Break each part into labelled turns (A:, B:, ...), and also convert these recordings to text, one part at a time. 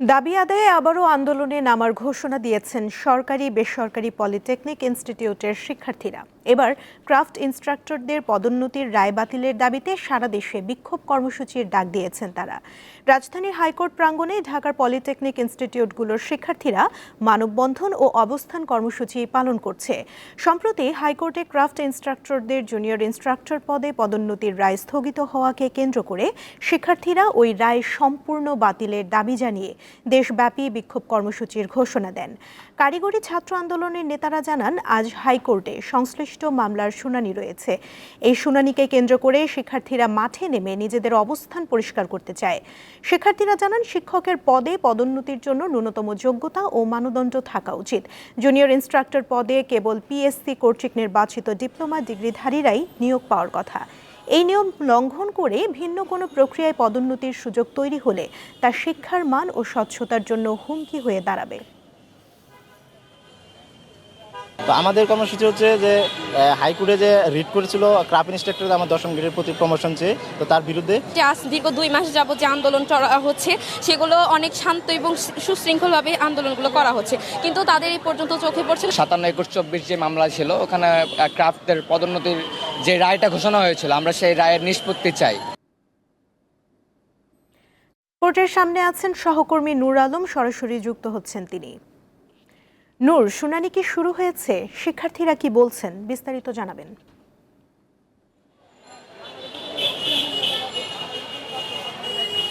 A: দাবি আদায়ে আবারও আন্দোলনে নামার ঘোষণা দিয়েছেন সরকারি, বেসরকারি পলিটেকনিক ইনস্টিটিউটের শিক্ষার্থীরা। এবার ক্রাফট ইনস্ট্রাক্টরদের পদোন্নতির রায় বাতিলের দাবিতে সারা দেশে বিক্ষোভ কর্মসূচির ডাক দিয়েছেন তারা। রাজধানীর হাইকোর্ট প্রাঙ্গণে ঢাকার পলিটেকনিক ইনস্টিটিউটগুলোর শিক্ষার্থীরা মানববন্ধন ও অবস্থান কর্মসূচি পালন করছে। সম্প্রতি হাইকোর্টে ক্রাফট ইনস্ট্রাক্টরদের জুনিয়র ইনস্ট্রাক্টর পদে পদোন্নতির রায় স্থগিত হওয়াকে কেন্দ্র করে শিক্ষার্থীরা ওই রায় সম্পূর্ণ বাতিলের দাবি জানিয়ে দেশব্যাপী বিক্ষোভ কর্মসূচির ঘোষণা দেন। কারিগরি ছাত্র আন্দোলনের নেতারা জানান, আজ হাইকোর্টে সংশ্লিষ্ট মামলার শুনানি রয়েছে। এই শুনানিকে কেন্দ্র করে শিক্ষার্থীরা মাঠে নেমে নিজেদের অবস্থান পরিষ্কার করতে চায়। শিক্ষার্থীরা জানান, শিক্ষকের পদে পদোন্নতির জন্য ন্যূনতম যোগ্যতা ও মানদণ্ড থাকা উচিত। জুনিয়র ইনস্ট্রাক্টর পদে কেবল পিএসসি কর্তৃক নির্বাচিত ডিপ্লোমা ডিগ্রিধারীরাই নিয়োগ পাওয়ার কথা। এই নিয়ম লঙ্ঘন করে ভিন্ন কোনো প্রক্রিয়ায় পদোন্নতির সুযোগ তৈরি হলে তা শিক্ষার মান ও স্বচ্ছতার জন্য হুমকি হয়ে দাঁড়াবে।
B: তো আমাদের কর্মসূচি হচ্ছে যে হাইকোর্টে যে রিট করেছিল ক্রাফট ইনস্ট্রাক্টর আমার দশম গ্রেডের প্রতি প্রমোশন চেয়ে তো তার বিরুদ্ধে
C: যে আজ দীর্ঘ দুই মাস যাবত যে আন্দোলন চলা হচ্ছে সেগুলো অনেক শান্ত এবং সুশৃঙ্খলভাবে আন্দোলনগুলো করা হচ্ছে। কিন্তু তাদের এই পর্যন্ত চোখে পড়ছে
D: সাতান্ন একুশ চব্বিশ যে মামলা ছিল ওখানে ক্রাফটের পদোন্নতির যে রায়টা ঘোষণা হয়েছিল আমরা সেই রায়ের নিষ্পত্তি চাই।
A: কোর্টের সামনে আছেন সহকর্মী নূর আলম সরাসরি যুক্ত হচ্ছেন তিনি। নূর শুনানি কি শুরু হয়েছে? শিক্ষার্থীরা কি বলছেন? বিস্তারিত জানাবেন।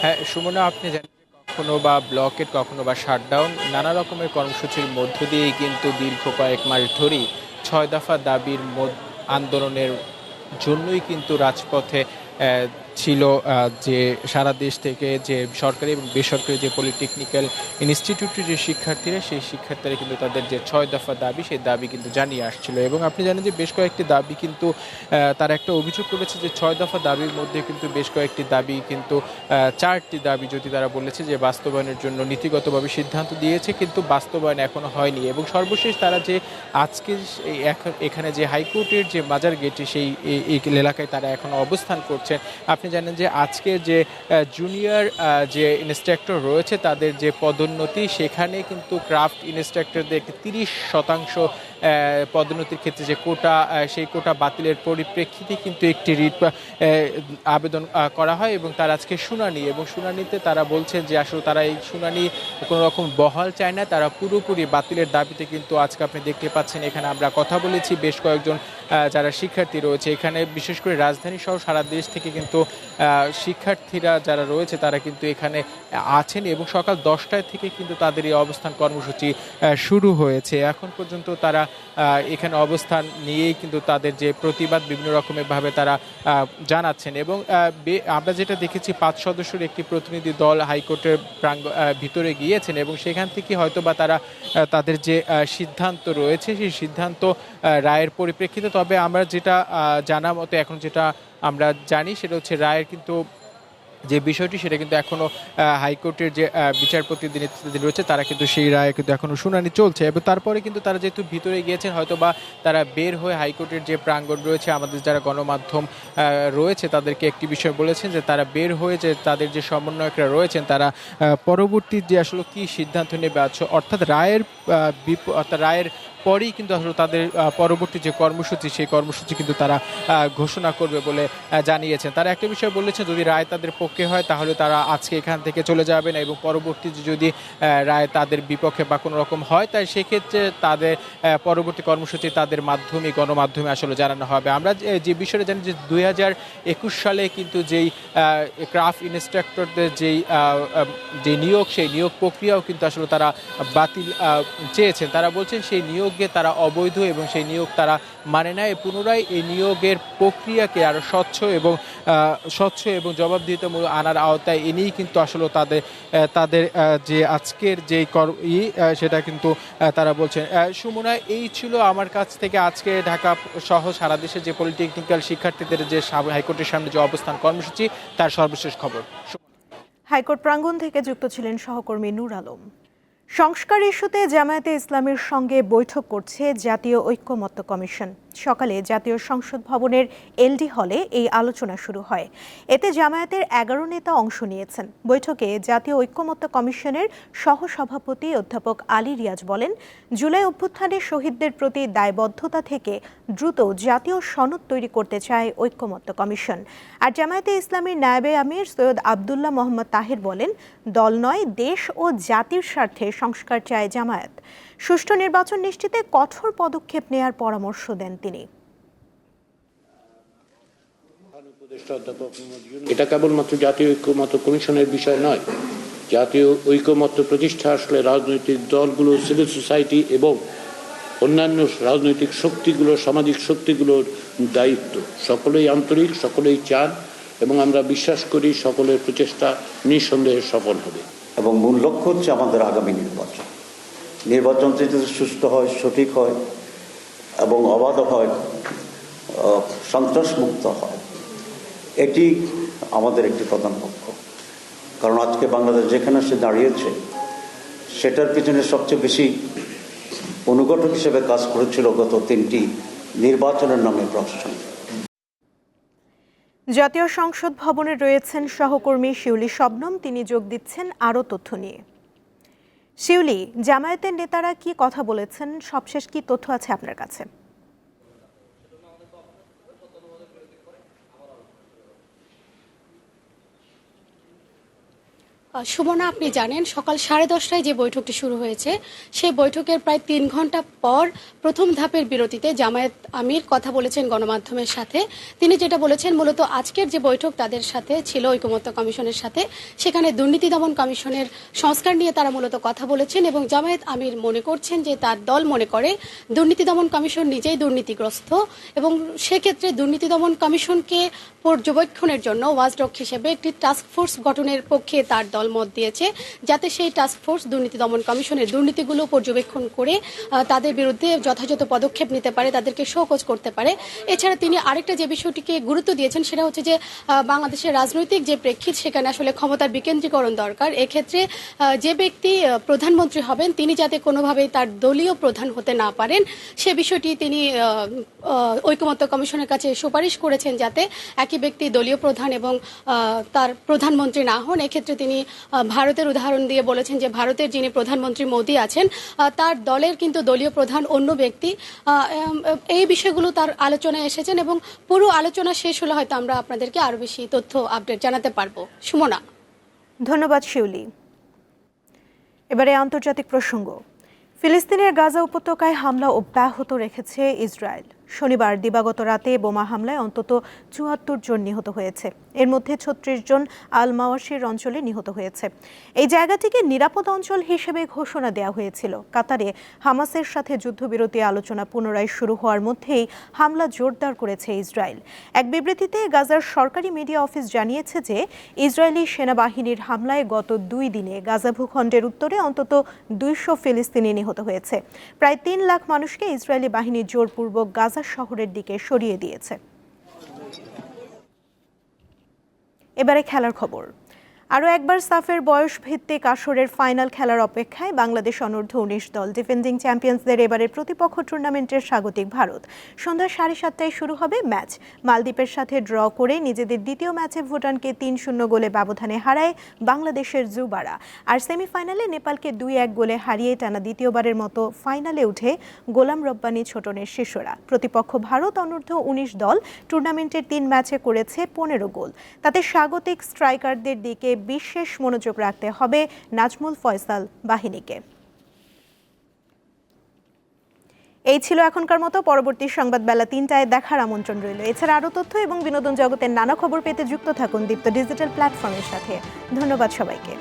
E: হ্যাঁ সুমনা আপনি জানেন কখনো বা ব্লকেট কখনো বা শাটডাউন নানা রকমের কর্মসূচির মধ্য দিয়েই কিন্তু দীর্ঘ কয়েক মাস ধরেই ছয় দফা দাবির মধ্য- আন্দোলনের জন্যই কিন্তু রাজপথে ছিল যে সারা দেশ থেকে যে সরকারি এবং বেসরকারি যে পলিটেকনিক্যাল ইনস্টিটিউটের যে শিক্ষার্থীরা, সেই শিক্ষার্থীরা কিন্তু তাদের যে ছয় দফা দাবি, সেই দাবি কিন্তু জানিয়ে আসছিল। এবং আপনি জানেন যে বেশ কয়েকটি দাবি কিন্তু তারা একটা অভিযোগ করেছে যে ছয় দফা দাবির মধ্যে কিন্তু বেশ কয়েকটি দাবি কিন্তু চারটি দাবি যদি তারা বলেছে যে বাস্তবায়নের জন্য নীতিগতভাবে সিদ্ধান্ত দিয়েছে, কিন্তু বাস্তবায়ন এখনও হয়নি। এবং সর্বশেষ তারা যে আজকে এখন- যে হাইকোর্টের যে মাজার গেটে সেই এলাকায় তারা এখন অবস্থান করছেন, আপনি জানেন যে আজকে যে জুনিয়র যে ইনস্ট্রাক্টর রয়েছে তাদের যে পদোন্নতি, সেখানে কিন্তু ক্রাফট ইনস্ট্রাক্টরদের তিরিশ শতাংশ পদোন্নতির ক্ষেত্রে যে কোটা সেই কোটা বাতিলের পরিপ্রেক্ষিতে কিন্তু একটি রিট আবেদন করা হয় এবং তার আজকে শুনানি এবং শুনানিতে তারা বলছেন যে আসলে তারা এই শুনানি কোনো রকম বহাল চায় না, তারা পুরোপুরি বাতিলের দাবিতে কিন্তু আজকে আপনি দেখতে পাচ্ছেন। এখানে আমরা কথা বলেছি, বেশ কয়েকজন যারা শিক্ষার্থী রয়েছে। এখানে বিশেষ করে রাজধানী সহ সারা দেশ থেকে কিন্তু শিক্ষার্থীরা যারা রয়েছে তারা কিন্তু এখানে আছেন এবং সকাল দশটায় থেকে কিন্তু তাদের এই অবস্থান কর্মসূচি শুরু হয়েছে। এখন পর্যন্ত তারা এখানে অবস্থান নিয়েই কিন্তু তাদের যে প্রতিবাদ বিভিন্ন রকমের ভাবে তারা জানাচ্ছেন। এবং আমরা যেটা দেখেছি, পাঁচ সদস্যের একটি প্রতিনিধি দল হাইকোর্টের প্রাঙ্গ ভিতরে গিয়েছেন এবং সেখান থেকে হয়তো বা তারা তাদের যে সিদ্ধান্ত রয়েছে, সেই সিদ্ধান্ত রায়ের পরিপ্রেক্ষিতে। তবে আমরা যেটা জানা মতো এখন যেটা আমরা জানি, সেটা হচ্ছে রায়ের কিন্তু যে বিষয়টি সেটা কিন্তু এখনও হাইকোর্টের যে আহ, বিচারপতিদের নেতৃত্বে রয়েছে তারা কিন্তু সেই রায়ে কিন্তু এখনও শুনানি চলছে। এবং তারপরে কিন্তু তারা যেহেতু ভিতরে গিয়েছেন হয়তো বা তারা বের হয়ে হাইকোর্টের যে প্রাঙ্গণ রয়েছে আমাদের যারা গণমাধ্যম রয়েছে তাদেরকে একটি বিষয় বলেছেন যে তারা বের হয়ে যে তাদের যে সমন্বয়করা রয়েছেন তারা পরবর্তী যে আসলে কি সিদ্ধান্ত নেবে আছে অর্থাৎ রায়ের অর্থাৎ রায়ের পরেই কিন্তু আসলে তাদের পরবর্তী যে কর্মসূচি, সেই কর্মসূচি কিন্তু তারা ঘোষণা করবে বলে জানিয়েছেন। তারা একটা বিষয় বলেছেন, যদি রায় তাদের পক্ষে হয়, তাহলে তারা আজকে এখান থেকে চলে যাবেন এবং পরবর্তী যদি রায় তাদের বিপক্ষে বা কোনো রকম হয়, তাই সেক্ষেত্রে তাদের পরবর্তী কর্মসূচি তাদের মাধ্যমে গণমাধ্যমে আসলে জানানো হবে। আমরা যে বিষয়টা জানি যে, দুই হাজার একুশ সালে কিন্তু যেই ক্রাফট ইনস্ট্রাক্টরদের যেই যে নিয়োগ, সেই নিয়োগ প্রক্রিয়াও কিন্তু আসলে তারা বাতিল চেয়েছেন। তারা বলছেন সেই নিয়োগে তারা অবৈধ এবং সেই নিয়োগ তারা মানে না। পুনরায় এই নিয়োগের প্রক্রিয়াকে আরও স্বচ্ছ এবং স্বচ্ছ এবং জবাবদিহিতামূলক আনার আওতায় এনেই কিন্তু আসলে তাদের তাদের যে আজকের যে ই সেটা কিন্তু তারা বলছেন। সুমনা, এই ছিল আমার কাছ থেকে আজকে ঢাকা সহ সারা দেশে যে পলিটেকনিক্যাল শিক্ষার্থীদের যে হাইকোর্টের সামনে যে অবস্থান কর্মসূচি, তার সর্বশেষ খবর।
A: হাইকোর্ট প্রাঙ্গণ থেকে যুক্ত ছিলেন সহকর্মী নূর আলম। সংস্কার ইস্যুতে জামায়াতে ইসলামের সঙ্গে বৈঠক করছে জাতীয় ঐক্যমত্য কমিশন। সকালে জাতীয় সংসদ ভবনের এলডি হলে এই আলোচনা শুরু হয়। এতে জামায়াতের এগারো নেতা অংশ নিয়েছেন। বৈঠকে জাতীয় ঐক্যমত্য কমিশনের সহসভাপতি অধ্যাপক আলী রিয়াজ বলেন, জুলাই অভ্যুত্থানে শহীদদের প্রতি দায়বদ্ধতা থেকে দ্রুত জাতীয় সনদ তৈরি করতে চায় ঐক্যমত্য কমিশন। আর জামায়াতে ইসলামীর নায়েবে আমির সৈয়দ আবদুল্লাহ মোহাম্মদ তাহের বলেন, দল নয়, দেশ ও জাতির স্বার্থে সংস্কার চায় জামায়াত। সুষ্ঠু নির্বাচন নিশ্চিতে কঠোর পদক্ষেপ নেয়ার পরামর্শ দেন তিনি।
F: এটা কেবলমাত্র জাতীয় ঐক্যমত্য কমিশনের বিষয় নয়। জাতীয় ঐক্যমত্য প্রতিষ্ঠা আসলে রাজনৈতিক দলগুলো সিভিল সোসাইটি এবং অন্যান্য রাজনৈতিক শক্তিগুলো সামাজিক শক্তিগুলোর দায়িত্ব। সকলেই আন্তরিক সকলেই চান এবং আমরা বিশ্বাস করি সকলের প্রচেষ্টা নিঃসন্দেহে সফল হবে।
G: এবং মূল লক্ষ্য হচ্ছে আমাদের আগামী নির্বাচন। নির্বাচন যদি সুস্থ হয়, সঠিক হয় এবং অবাধ হয় সন্ত্রাসমুক্ত হয়, এটি আমাদের একটি প্রধান লক্ষ্য কারণ আজকে বাংলাদেশ যেখানে সে দাঁড়িয়েছে, সেটার পিছনে সবচেয়ে বেশি অনুঘটক হিসেবে কাজ করেছিল গত তিনটি নির্বাচনের নামে প্রশ্ন।
A: জাতীয় সংসদ ভবনে রয়েছেন সহকর্মী শিউলি শবনম। তিনি যোগ দিচ্ছেন আরও তথ্য নিয়ে। শিউলি জামায়াতের নেতারা কি কথা বলেছেন? সবশেষ কি তথ্য আছে আপনার কাছে?
H: সুবর্ণা আপনি জানেন সকাল সাড়ে দশটায় যে বৈঠকটি শুরু হয়েছে, সেই বৈঠকের প্রায় তিন ঘণ্টা পর প্রথম ধাপের বিরতিতে জামায়াত আমির কথা বলেছেন গণমাধ্যমের সাথে। তিনি যেটা বলেছেন, মূলত আজকের যে বৈঠক তাদের সাথে ছিল ঐকমত্য কমিশনের সাথে। সেখানে দুর্নীতি দমন কমিশনের সংস্কার নিয়ে তারা মূলত কথা বলেছেন এবং জামায়াত আমির মনে করছেন যে তার দল মনে করে দুর্নীতি দমন কমিশন নিজেই দুর্নীতিগ্রস্ত এবং সেক্ষেত্রে দুর্নীতি দমন কমিশনকে পর্যবেক্ষণের জন্য ওয়াজডক হিসেবে একটি টাস্ক ফোর্স গঠনের পক্ষে তার দল মত দিয়েছে যাতে সেই টাস্ক ফোর্স দুর্নীতি দমন কমিশনের দুর্নীতিগুলো পর্যবেক্ষণ করে তাদের বিরুদ্ধে যথাযথ পদক্ষেপ নিতে পারে, তাদেরকে শোকজ করতে পারে। এছাড়া তিনি আরেকটা যে বিষয়টিকে গুরুত্ব দিয়েছেন সেটা হচ্ছে যে বাংলাদেশের রাজনৈতিক যে প্রেক্ষিত সেখানে আসলে ক্ষমতার বিকেন্দ্রীকরণ দরকার। এক্ষেত্রে যে ব্যক্তি প্রধানমন্ত্রী হবেন, তিনি যাতে কোনোভাবেই তার দলীয় প্রধান হতে না পারেন, সে বিষয়টি তিনি ঐকমত্য কমিশনের কাছে সুপারিশ করেছেন যাতে একই ব্যক্তি দলীয় প্রধান এবং তার প্রধানমন্ত্রী না হন। এক্ষেত্রে তিনি ভারতের উদাহরণ দিয়ে বলেছেন যে ভারতের যিনি প্রধানমন্ত্রী মোদী আছেন তার দলের কিন্তু দলীয় প্রধান অন্য ব্যক্তি। এই বিষয়গুলো তার আলোচনায় এসেছেন এবং পুরো আলোচনা শেষ হলে হয়তো আমরা আপনাদেরকে আরও বেশি তথ্য আপডেট জানাতে পারব। সুমনা।
A: ধন্যবাদ, শিউলি। এবারে আন্তর্জাতিক প্রসঙ্গ। ফিলিস্তিনের গাজা উপত্যকায় হামলা অব্যাহত রেখেছে ইসরায়েল। শনিবার দিবাগত রাতে বোমা হামলায় অন্তত চুয়াত্তর জন নিহত হয়েছে। এর মধ্যে ছত্রিশ জন আল মাওয়াশির অঞ্চলে নিহত হয়েছে। এই জায়গাটিকে নিরাপদ অঞ্চল হিসেবে ঘোষণা দেওয়া হয়েছিল। কাতারে হামাসের সাথে যুদ্ধবিরতি আলোচনা পুনরায় শুরু হওয়ার মধ্যেই হামলা জোরদার করেছে ইসরায়েল। এক বিবৃতিতে গাজার সরকারি মিডিয়া অফিস জানিয়েছে যে, ইসরায়েলি সেনাবাহিনীর হামলায় গত দুই দিনে গাজা ভূখণ্ডের উত্তরে অন্তত দুইশো ফিলিস্তিনি নিহত হয়েছে। প্রায় তিন লাখ মানুষকে ইসরায়েলি বাহিনী জোরপূর্বক গাজা শহরের দিকে সরিয়ে দিয়েছে। এবারে খেলার খবর। আরও একবার সাফের বয়স ভিত্তিক আসরের ফাইনাল খেলার অপেক্ষায় বাংলাদেশ অনূর্ধ্ব উনিশ দল, ডিফেন্ডিং চ্যাম্পিয়ন্সদের এবারের প্রতিপক্ষ টুর্নামেন্টের স্বাগতিক ভারত। সন্ধ্যা সাড়ে সাতটায় শুরু হবে ম্যাচ। মালদ্বীপের সাথে ড্র করে নিজেদের দ্বিতীয় ম্যাচে ভুটানকে তিন শূন্য গোলে ব্যবধানে হারায় বাংলাদেশের জুবারা। আর সেমিফাইনালে নেপালকে দুই এক গোলে হারিয়ে টানা দ্বিতীয়বারের মতো ফাইনালে উঠে গোলাম রব্বানি ছোটনের শিষ্যরা প্রতিপক্ষ ভারত অনূর্ধ্ব উনিশ দল টুর্নামেন্টের তিন ম্যাচে করেছে পনেরো গোল। তাতে স্বাগতিক স্ট্রাইকারদের দিকে বিশেষ মনোযোগ রাখতে হবে নাজমুল ফয়সাল বাহিনীকে। এই ছিল এখনকার মতো, পরবর্তী সংবাদ বেলা তিনটায় দেখার আমন্ত্রণ রইল। এছাড়া আরও তথ্য এবং বিনোদন জগতের নানা খবর পেতে যুক্ত থাকুন দীপ্ত ডিজিটাল প্ল্যাটফর্মের সাথে। ধন্যবাদ সবাইকে।